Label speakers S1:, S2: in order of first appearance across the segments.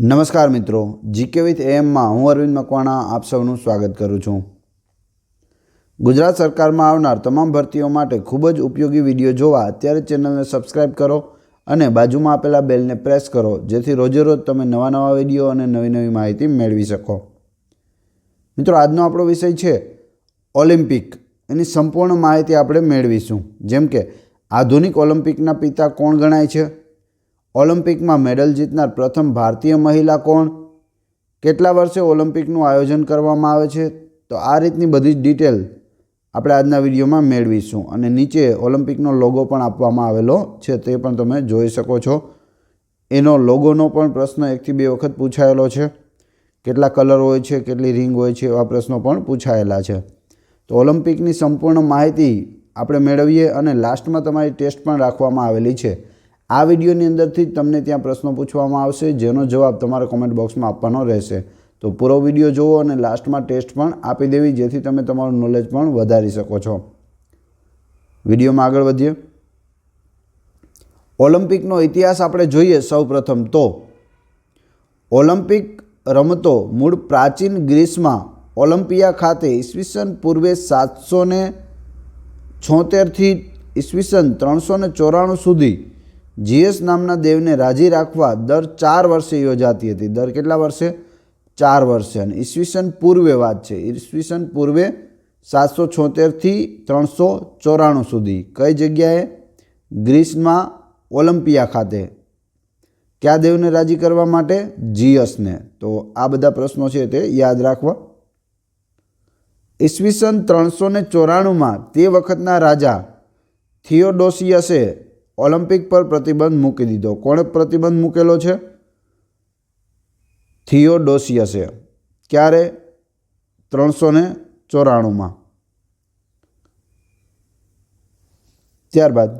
S1: નમસ્કાર મિત્રો, GK with એએમમાં હું અરવિંદ મકવાણા આપ સૌનું સ્વાગત કરું છું. ગુજરાત સરકારમાં આવનાર તમામ ભરતીઓ માટે ખૂબ જ ઉપયોગી વીડિયો જોવા અત્યારે ચેનલને સબસ્ક્રાઇબ કરો અને બાજુમાં આપેલા બેલને પ્રેસ કરો, જેથી રોજેરોજ તમે નવા નવા વીડિયો અને નવી નવી માહિતી મેળવી શકો. મિત્રો, આજનો આપણો વિષય છે ઓલિમ્પિક. એની સંપૂર્ણ માહિતી આપણે મેળવીશું. જેમ કે, આધુનિક ઓલિમ્પિકના પિતા કોણ ગણાય છે? ઓલિમ્પિકમાં મેડલ જીતનાર પ્રથમ ભારતીય મહિલા કોણ? કેટલા વર્ષે ઓલિમ્પિકનું આયોજન કરવામાં આવે છે? તો આ રીતની બધી જ ડિટેલ આપણે આજના વિડીયોમાં મેળવીશું અને નીચે ઓલિમ્પિકનો લોગો પણ આપવામાં આવેલો છે તે પણ તમે જોઈ શકો છો. એનો લોગોનો પણ પ્રશ્ન એકથી બે વખત પૂછાયેલો છે. કેટલા કલર હોય છે, કેટલી રિંગ હોય છે એવા પ્રશ્નો પણ પૂછાયેલા છે. તો ઓલિમ્પિકની સંપૂર્ણ માહિતી આપણે મેળવીએ અને લાસ્ટમાં તમારી ટેસ્ટ પણ રાખવામાં આવેલી છે. આ વિડીયોની અંદરથી તમને ત્યાં પ્રશ્નો પૂછવામાં આવશે, જેનો જવાબ તમારે કોમેન્ટ બોક્સમાં આપવાનો રહેશે. તો પૂરો વીડિયો જુઓ અને લાસ્ટમાં ટેસ્ટ પણ આપી દેવી, જેથી તમે તમારું નોલેજ પણ વધારી શકો છો. વિડીયોમાં આગળ વધીએ. ઓલિમ્પિકનો ઇતિહાસ આપણે જોઈએ સૌ પ્રથમ તો. ઓલિમ્પિક રમતો મૂળ પ્રાચીન ગ્રીસમાં ઓલિમ્પિયા ખાતે ઈસવીસન પૂર્વે સાતસો ને છોતેરથી ઈસવીસન ત્રણસો ચોરાણું સુધી જીએસ નામના દેવને રાજી રાખવા દર ચાર વર્ષે યોજાતી હતી. દર કેટલા વર્ષે? ચાર વર્ષે. અને ઈસવીસન પૂર્વે વાત છે. ઈસવીસન પૂર્વે સાતસો છોતેરથી ત્રણસો ચોરાણું સુધી. કઈ જગ્યાએ? ગ્રીસમાં ઓલિમ્પિયા ખાતે. કયા દેવને રાજી કરવા માટે? જીયસને તો આ બધા પ્રશ્નો છે તે યાદ રાખવા. ઈસવીસન ત્રણસો ને ચોરાણુંમાં તે વખતના રાજા થિયોડોસિયસે ઓલિમ્પિક પર પ્રતિબંધ મૂકી દીધો. કોણે પ્રતિબંધ મૂકેલો છે? થિયોડોસિયસે. ક્યારે? ત્રણસો ને ચોરાણુંમાં. ત્યારબાદ.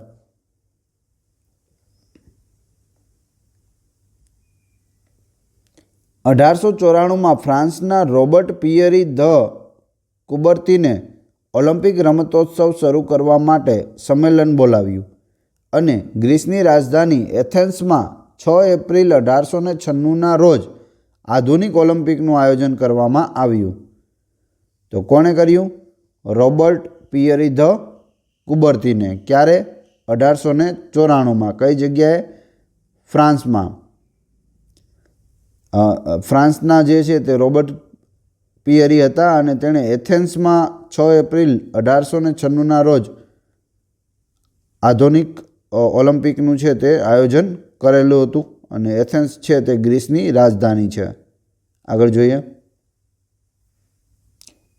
S1: અઢારસો ચોરાણુંમાં ફ્રાન્સના રોબર્ટ પિયરી ધ કુબર્તીને ઓલિમ્પિક રમતોત્સવ શરૂ કરવા માટે સંમેલન બોલાવ્યું. અને ગ્રીસની રાજધાની એથેન્સમાં છ એપ્રિલ અઢારસો ને છન્નુંના રોજ આધુનિક ઓલિમ્પિકનું આયોજન કરવામાં આવ્યું. તો કોણે કર્યું? રોબર્ટ પિયરી ધ કુબર્તીને. ક્યારે? અઢારસો ને ચોરાણુંમાં. કઈ જગ્યાએ? ફ્રાન્સમાં. ફ્રાન્સના જે છે તે રોબર્ટ પિયરી હતા અને તેણે એથેન્સમાં છ એપ્રિલ અઢારસો ને છન્નુંના રોજ આધુનિક ઓલિમ્પિકનું છે તે આયોજન કરેલું હતું અને એથેન્સ છે તે ગ્રીસની રાજધાની છે. આગળ જોઈએ.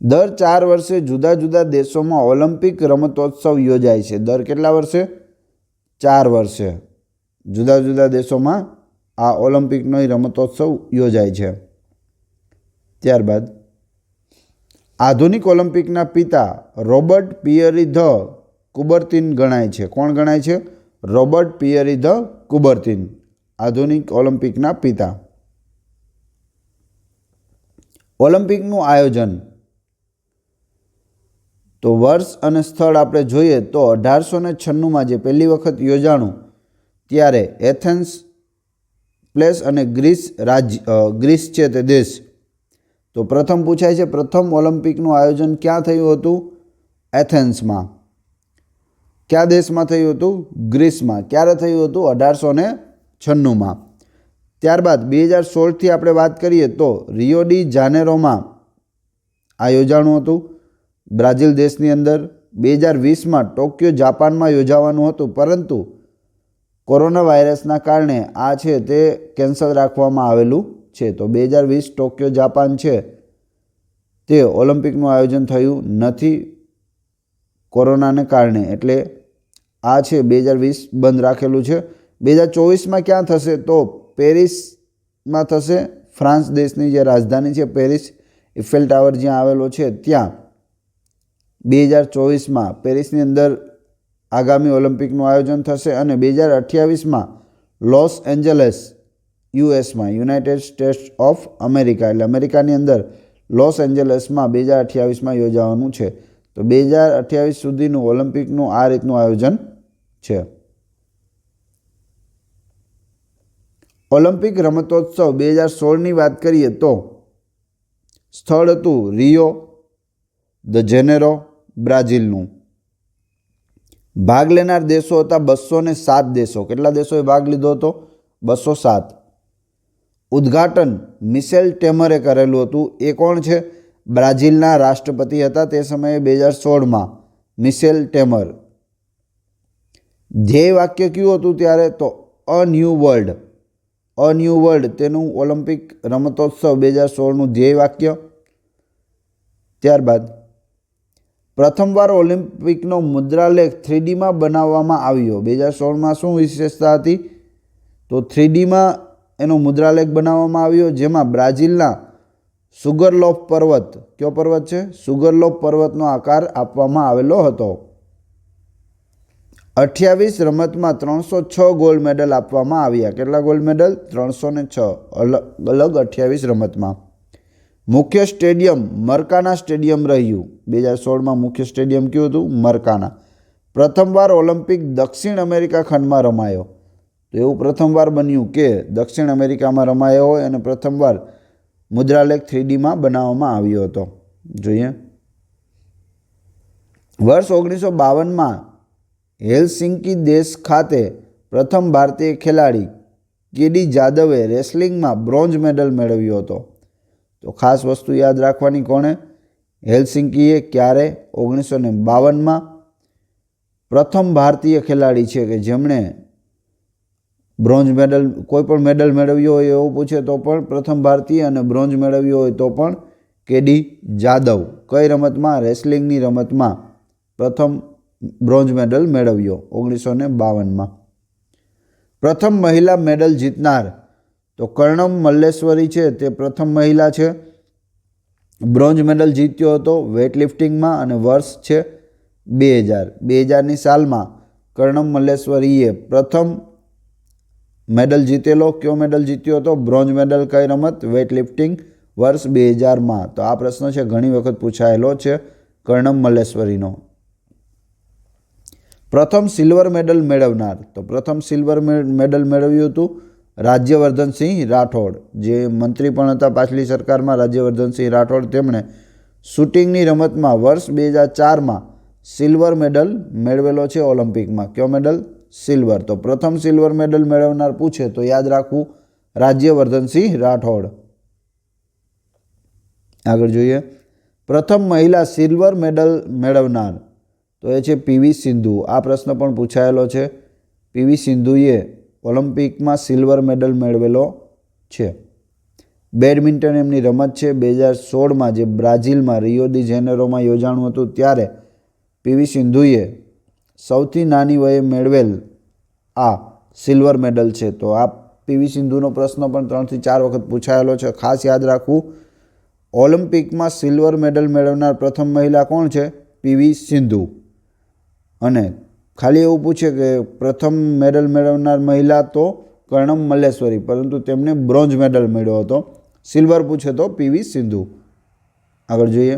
S1: દર ચાર વર્ષે જુદા જુદા દેશોમાં ઓલિમ્પિક રમતોત્સવ યોજાય છે. દર કેટલા વર્ષે? ચાર વર્ષે. જુદા જુદા દેશોમાં આ ઓલિમ્પિકનો રમતોત્સવ યોજાય છે. ત્યારબાદ આધુનિક ઓલિમ્પિકના પિતા રોબર્ટ પિયરી ધ કુબર્તિન ગણાય છે. કોણ ગણાય છે? રોબર્ટ પિયરી ધ કુબર્તિન, આધુનિક ઓલિમ્પિકના પિતા. ઓલિમ્પિકનું આયોજન. તો વર્ષ અને સ્થળ આપણે જોઈએ તો અઢારસો ને છન્નુંમાં જે પહેલી વખત યોજાણું, ત્યારે એથેન્સ પ્લેસ અને ગ્રીસ રાજ્ય ગ્રીસ છે તે દેશ. તો પ્રથમ પૂછાય છે, પ્રથમ ઓલિમ્પિકનું આયોજન ક્યાં થયું હતું? એથેન્સમાં. કયા દેશમાં થયું હતું? ગ્રીસમાં. ક્યારે થયું હતું? અઢારસો ને છન્નુંમાં. ત્યારબાદ બે હજાર સોળથી આપણે વાત કરીએ તો રિયો ડી જાનેરોમાં આ યોજાણું હતું. બ્રાઝિલ દેશની અંદર બે હજાર વીસમાં ટોક્યો જાપાનમાં યોજાવાનું હતું. પરંતુ કોરોના વાયરસના કારણે આ છે તે કેન્સલ રાખવામાં આવેલું છે. તો બે હજાર વીસ ટોક્યો જાપાન છે તે ઓલિમ્પિકનું આયોજન થયું નથી કોરોનાને કારણે. એટલે આ છે, બે હજાર વીસ બંધ રાખેલું છે. બે હજાર ચોવીસમાં ક્યાં થશે? તો પેરિસમાં થશે ફ્રાન્સ દેશની જે રાજધાની છે, પેરિસ. ઇફેલ ટાવર જ્યાં આવેલો છે, ત્યાં. બે હજાર ચોવીસમાં પેરિસની અંદર આગામી ઓલિમ્પિકનું આયોજન થશે અને બે હજાર અઠ્યાવીસમાં લોસ એન્જલસ, યુએસમાં, યુનાઇટેડ સ્ટેટ્સ ઓફ અમેરિકા, એટલે અમેરિકાની અંદર લોસ એન્જલસમાં બે હજાર અઠ્યાવીસમાં યોજાવાનું છે. તો બે હજાર અઠ્યાવીસ સુધીનું ઓલિમ્પિકનું આ રીતનું આયોજન છે. ઓલિમ્પિક રમતોત્સવ બે હજાર સોળની વાત કરીએ તો સ્થળ હતું રિયો, ધ જેનેરો, બ્રાઝિલનું. ભાગ લેનાર દેશો હતા બસો ને સાત દેશો. કેટલા દેશોએ ભાગ લીધો હતો? બસો સાત. ઉદ્ઘાટન મિસેલ ટેમરે કરેલું હતું. એ કોણ છે? બ્રાઝિલના રાષ્ટ્રપતિ હતા તે સમયે બે હજાર સોળમાં મિસેલ ટેમર. ધ્યેય વાક્ય કયું હતું ત્યારે તો, a new world. A new world, તેનું ઓલિમ્પિક રમતોત્સવ બે હજાર સોળનું ધ્યેય વાક્ય. ત્યારબાદ, પ્રથમવાર ઓલિમ્પિકનો મુદ્રાલેખ થ્રીડીમાં બનાવવામાં આવ્યો. બે હજાર સોળમાં શું વિશેષતા હતી? તો થ્રીડીમાં એનો મુદ્રાલેખ બનાવવામાં આવ્યો, જેમાં બ્રાઝિલના સુગરલોફ પર્વત, કયો પર્વત છે? સુગરલોફ પર્વતનો આકાર આપવામાં આવેલો હતો. અઠ્યાવીસ રમતમાં ત્રણસો છ ગોલ્ડ મેડલ આપવામાં આવ્યા. કેટલા ગોલ્ડ મેડલ? ત્રણસો ને છ. અલગ અલગ અઠ્યાવીસ રમતમાં. મુખ્ય સ્ટેડિયમ મરકાના સ્ટેડિયમ રહ્યું. બે હજાર સોળમાં મુખ્ય સ્ટેડિયમ કયું હતું? મરકાના. પ્રથમવાર ઓલિમ્પિક દક્ષિણ અમેરિકા ખંડમાં રમાયો. તો એવું પ્રથમવાર બન્યું કે દક્ષિણ અમેરિકામાં રમાયો હોય અને પ્રથમવાર મુદ્રાલેખ થ્રીડીમાં બનાવવામાં આવ્યો હતો. જોઈએ. વર્ષ ઓગણીસો બાવનમાં હેલસિંકી દેશ ખાતે પ્રથમ ભારતીય ખેલાડી કેડી જાદવે રેસલિંગમાં બ્રોન્ઝ મેડલ મેળવ્યો હતો. તો ખાસ વસ્તુ યાદ રાખવાની કોણે? હેલસિંકીએ ક્યારે? ઓગણીસો ને બાવનમાં પ્રથમ ભારતીય ખેલાડી છે કે જેમણે બ્રોન્ઝ મેડલ કોઈ પણ મેડલ મેળવ્યો હોય એવું પૂછે તો પણ પ્રથમ ભારતીય અને બ્રોન્ઝ મેળવ્યો હોય તો પણ કેડી જાદવ. કઈ રમતમાં? રેસલિંગની રમતમાં પ્રથમ બ્રોન્ઝ મેડલ મેળવ્યો ઓગણીસો ને બાવનમાં. પ્રથમ મહિલા મેડલ જીતનાર, તો કર્ણમ મલ્લેશ્વરી છે, તે પ્રથમ મહિલા છે. બ્રોન્ઝ મેડલ જીત્યો હતો વેઇટ લિફ્ટિંગમાં અને વર્ષ છે બે હજાર બે હજારની સાલમાં કર્ણમ મલ્લેશ્વરીએ પ્રથમ મેડલ જીતેલો. કયો મેડલ જીત્યો હતો? બ્રોન્ઝ મેડલ કઈ રમત? વેઇટ લિફ્ટિંગ વર્ષ બે હજારમાં તો આ પ્રશ્ન છે, ઘણી વખત પૂછાયેલો છે કર્ણમ મલ્લેશ્વરીનો. પ્રથમ સિલ્વર મેડલ મેળવનાર, તો પ્રથમ સિલ્વર મેડલ મેળવ્યું હતું રાજ્યવર્ધનસિંહ રાઠોડ, જે મંત્રી પણ હતા પાછલી સરકારમાં, રાજ્યવર્ધનસિંહ રાઠોડ તેમણે શૂટિંગની રમતમાં વર્ષ બે હજાર ચારમાં સિલ્વર મેડલ મેળવેલો છે ઓલિમ્પિકમાં. કયો મેડલ? સિલ્વર. તો પ્રથમ સિલ્વર મેડલ મેળવનાર પૂછે તો યાદ રાખવું, રાજ્યવર્ધનસિંહ રાઠોડ. આગળ જોઈએ. પ્રથમ મહિલા સિલ્વર મેડલ મેળવનાર તો એ છે પીવી સિંધુ. આ પ્રશ્ન પણ પૂછાયેલો છે. પીવી સિંધુએ ઓલિમ્પિકમાં સિલ્વર મેડલ મેળવેલો છે. બેડમિન્ટન એમની રમત છે. બે હજાર સોળમાં જે બ્રાઝિલમાં રિયો દી જેનેરોમાં યોજાણું હતું, ત્યારે પીવી સિંધુએ સૌથી નાની વયે મેળવેલ આ સિલ્વર મેડલ છે. તો આ પીવી સિંધુનો પ્રશ્ન પણ ત્રણથી ચાર વખત પૂછાયેલો છે. ખાસ યાદ રાખવું, ઓલિમ્પિકમાં સિલ્વર મેડલ મેળવનાર પ્રથમ મહિલા કોણ છે? પીવી સિંધુ. અને ખાલી એવું પૂછે કે પ્રથમ મેડલ મેળવનાર મહિલા તો કર્ણમ મલ્લેશ્વરી, પરંતુ તેમણે બ્રોન્ઝ મેડલ મેળવ્યો હતો. સિલ્વર પૂછે તો પીવી સિંધુ. આગળ જોઈએ.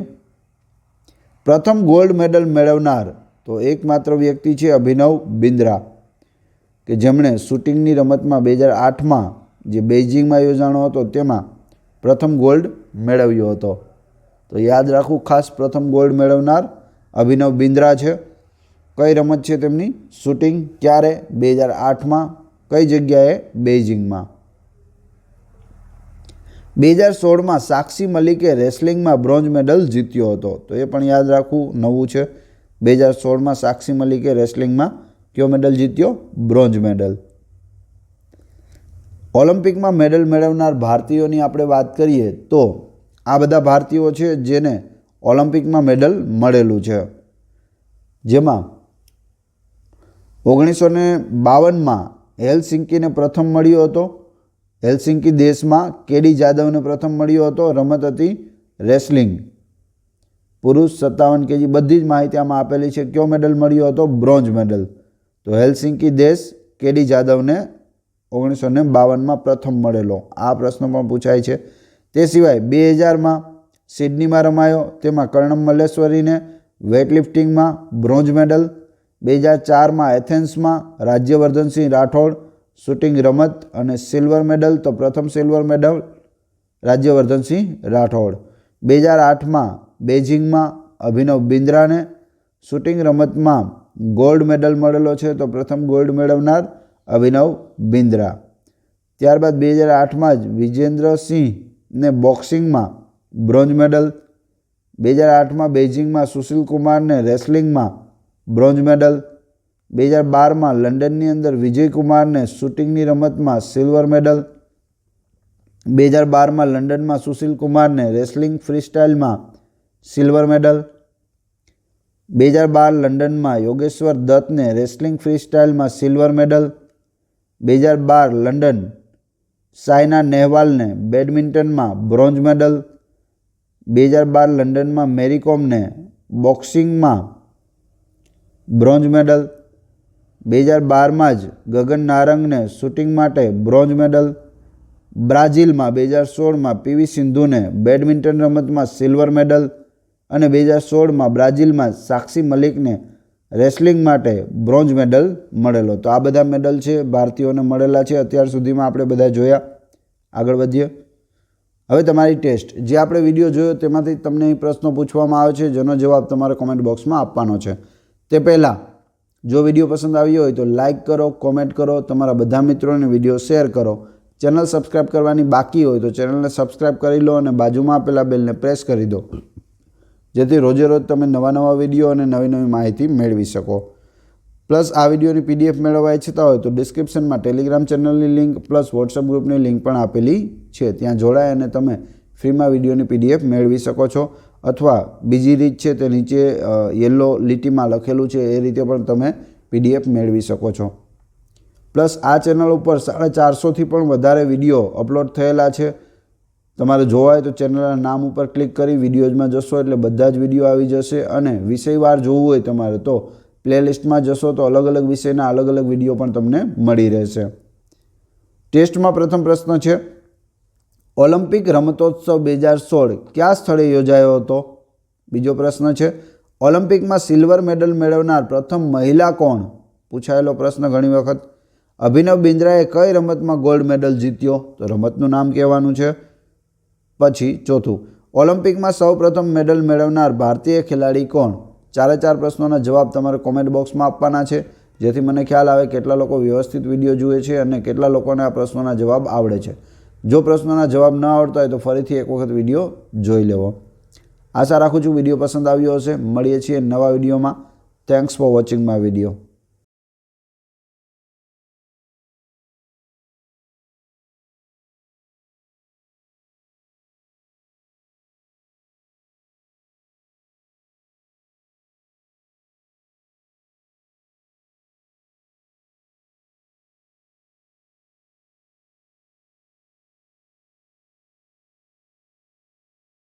S1: પ્રથમ ગોલ્ડ મેડલ મેળવનાર તો એકમાત્ર વ્યક્તિ છે અભિનવ બિંદ્રા, કે જેમણે શૂટિંગની રમતમાં બે હજાર આઠમાં જે બેઇજિંગમાં યોજાણો હતો તેમાં પ્રથમ ગોલ્ડ મેળવ્યો હતો. તો યાદ રાખવું, ખાસ પ્રથમ ગોલ્ડ મેળવનાર અભિનવ બિંદ્રા છે. કઈ રમત છે તેમની? શૂટિંગ ક્યારે? બે હજાર આઠમાં કઈ જગ્યાએ? બેઇજિંગમાં. બે હજાર સોળમાં સાક્ષી મલિકે રેસલિંગમાં બ્રોન્ઝ મેડલ જીત્યો હતો. તો એ પણ યાદ રાખવું, નવું છે. બે હજાર સોળમાં સાક્ષી મલિકે રેસલિંગમાં કયો મેડલ જીત્યો? Bronze medal. ઓલિમ્પિકમાં મેડલ મેળવનાર ભારતીયોની આપણે વાત કરીએ તો આ બધા ભારતીયો છે જેને ઓલિમ્પિકમાં મેડલ મળેલું છે. જેમાં ઓગણીસો ને બાવનમાં હેલસિંકીને પ્રથમ મળ્યો હતો. હેલસિંકી દેશમાં કેડી જાદવને પ્રથમ મળ્યો હતો. રમત હતી રેસલિંગ. પુરુષ સત્તાવન કેજી બધી જ માહિતી આમાં આપેલી છે. કયો મેડલ મળ્યો હતો? Bronze medal. તો હેલસિંકી દેશ કેડી જાદવને ઓગણીસો ને બાવનમાં પ્રથમ મળેલો. આ પ્રશ્ન પણ પૂછાય છે. તે સિવાય બે હજારમાં સિડનીમાં રમાયો. તેમાં કર્ણમ મલ્લેશ્વરીને વેઇટલિફ્ટિંગમાં બ્રોન્ઝ મેડલ બે હજાર ચારમાં એથેન્સમાં રાજ્યવર્ધનસિંહ રાઠોડ, શૂટિંગ રમત અને સિલ્વર મેડલ, તો પ્રથમ સિલ્વર મેડલ રાજ્યવર્ધનસિંહ રાઠોડ. બે હજાર આઠમાં બેઇજિંગમાં અભિનવ બિન્દ્રાને શૂટિંગ રમતમાં ગોલ્ડ મેડલ મળેલો છે, તો પ્રથમ ગોલ્ડ મેળવનાર અભિનવ બિન્દ્રા ત્યારબાદ બે હજાર આઠમાં જ વિજેન્દ્રસિંહને બોક્સિંગમાં બ્રોન્ઝ મેડલ. બે હજાર આઠમાં બેઇજિંગમાં સુશીલ કુમારને રેસલિંગમાં બ્રોન્ઝ મેડલ. બે હજાર બારમાં લંડનની અંદર વિજય કુમારને શૂટિંગની રમતમાં સિલ્વર મેડલ. બે હજાર બારમાં લંડનમાં સુશીલ કુમારને રેસલિંગ ફ્રીસ્ટાઇલમાં સિલ્વર મેડલ. બે હજાર બાર લંડનમાં યોગેશ્વર દત્તને રેસલિંગ ફ્રીસ્ટાઇલમાં સિલ્વર મેડલ. બે હજાર બાર લંડન સાયના નેહવાલને બેડમિન્ટનમાં બ્રોન્ઝ મેડલ. બે હજાર બાર લંડનમાં મેરીકોમને બોક્સિંગમાં બ્રોન્ઝ મેડલ. બે હજાર બારમાં જ ગગન નારંગને શૂટિંગ માટે બ્રોન્ઝ મેડલ. બ્રાઝિલમાં બે હજાર સોળમાં પીવી સિંધુને બેડમિન્ટન રમતમાં સિલ્વર મેડલ અને બે હજાર સોળમાં બ્રાઝિલમાં સાક્ષી મલિકને રેસલિંગ માટે બ્રોન્ઝ મેડલ મળેલો. તો આ બધા મેડલ છે, ભારતીયોને મળેલા છે, અત્યાર સુધીમાં આપણે બધા જોયા. આગળ વધીએ. હવે તમારી ટેસ્ટ. જે આપણે વીડિયો જોયો તેમાંથી તમને એ પ્રશ્નો પૂછવામાં આવે છે, જેનો જવાબ તમારે કોમેન્ટ બોક્સમાં આપવાનો છે. તે પહેલાં, જો વીડિયો પસંદ આવ્યો હોય તો લાઇક કરો કોમેન્ટ કરો, તમારા બધા મિત્રોને વીડિયો શેર કરો. ચેનલ સબસ્ક્રાઇબ કરવાની બાકી હોય તો ચેનલને સબસ્ક્રાઇબ કરી લો અને બાજુમાં આપેલા બેલને પ્રેસ કરી દો. જેથી રોજે રોજ તમે નવા નવા વીડિયો અને નવી નવી માહિતી મેળવી શકો. પ્લસ આ વિડીયોની પીડીએફ મેળવવા ઈચ્છતા હોય તો ડિસ્ક્રિપ્શનમાં ટેલિગ્રામ ચેનલની લિંક પ્લસ વોટ્સઅપ ગ્રુપની લિંક પણ આપેલી છે. ત્યાં જોડાય અને તમે ફ્રીમાં વિડીયોની પીડીએફ મેળવી શકો છો. અથવા બીજી રીત છે તે નીચે યલો લીટીમાં લખેલું છે, એ રીતે પણ તમે પીડીએફ મેળવી શકો છો. પ્લસ આ ચેનલ ઉપર સાડા ચારસોથી પણ વધારે વીડિયો અપલોડ થયેલા છે. તમારે જોવા હોય તો ચેનલના નામ ઉપર ક્લિક કરી વિડીયોઝમાં જશો એટલે બધા જ વીડિયો આવી જશે અને વિષયવાર જોવું હોય તમારે તો પ્લેલિસ્ટમાં જશો તો અલગ અલગ વિષયના અલગ અલગ વીડિયો પણ તમને મળી રહેશે. ટેસ્ટમાં પ્રથમ પ્રશ્ન છે ઓલિમ્પિક રમતોત્સવ બે હજાર સોળ કયા સ્થળે યોજાયો હતો? બીજો પ્રશ્ન છે, ઓલિમ્પિકમાં સિલ્વર મેડલ મેળવનાર પ્રથમ મહિલા કોણ? પૂછાયેલો પ્રશ્ન ઘણી વખત. અભિનવ બિંદ્રાએ કઈ રમતમાં ગોલ્ડ મેડલ જીત્યો? તો રમતનું નામ કહેવાનું છે. પછી ચોથું, ઓલિમ્પિકમાં સૌપ્રથમ મેડલ મેળવનાર ભારતીય ખેલાડી કોણ? ચારે ચાર પ્રશ્નોના જવાબ તમારે કોમેન્ટ બોક્સમાં આપવાના છે, જેથી મને ખ્યાલ આવે કેટલા લોકો વ્યવસ્થિત વીડિયો જુએ છે અને કેટલા લોકોને આ પ્રશ્નોના જવાબ આવડે છે. જો પ્રશ્નોના જવાબ ન આવડતા હોય તો ફરીથી એક વખત વીડિયો જોઈ લેવો. આશા રાખું છું વીડિયો પસંદ આવ્યો હશે. મળીએ છીએ નવા વિડીયોમાં. Thanks for watching my video